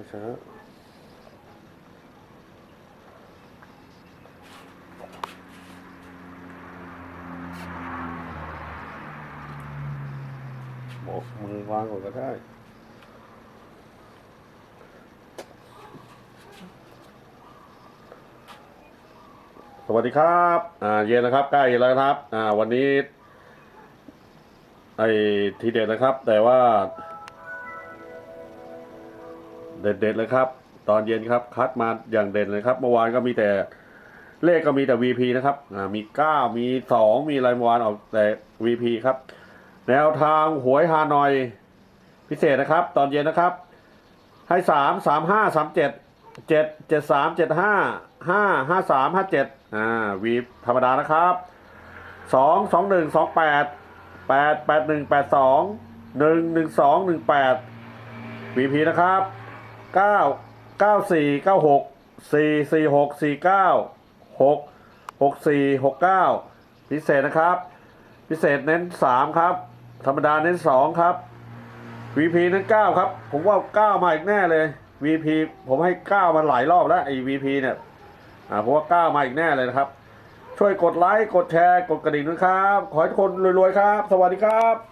ไม่ช้าบอกมือวางก่อนก็ได้สวัสดีครับอ่าเย็นนะครับใกล้แล้วนะครับอ่าวันนี้ไอ้ทีเด็ดนะครับ แต่ว่า เด็ดๆเลยครับ ตอนเย็นครับคัดมาอย่างเด่นเลยครับ เมื่อวานก็มีแต่เลขก็มีแต่ VP นะครับอ่ามีเก้ามีสองมีอะไรเมื่อวานออกแต่ VP ครับ แนวทางหวยฮานอยพิเศษนะครับ ตอนเย็นนะครับ ให้สามสามห้าสามเจ็ดเจ็ดเจ็ดสามเจ็ดห้าห้าห้าสามห้าเจ็ดอ่าวีธรรมดานะครับสองสองหนึ่งสองแปดแปดแปดหนึ่งแปดสองหนึ่งหนึ่งสองหนึ่งแปดวีพีนะครับ เก้าเก้าสี่เก้าหกสี่สี่หกสี่เก้าหกหกสี่หกเก้าพิเศษนะครับ พิเศษเน้นสามครับ ธรรมดาเน้นสองครับ VP นั้นเก้าครับ ผมว่าเก้ามาอีกแน่เลย VP ผมให้เก้ามาหลายรอบแล้วไอ้ VP เนี่ยอ่าผมว่าเก้ามาอีกแน่เลยนะครับ ช่วยกดไลค์กดแชร์กดกระดิ่งด้วยครับ ขอให้ทุกคนรวยๆครับ สวัสดีครับ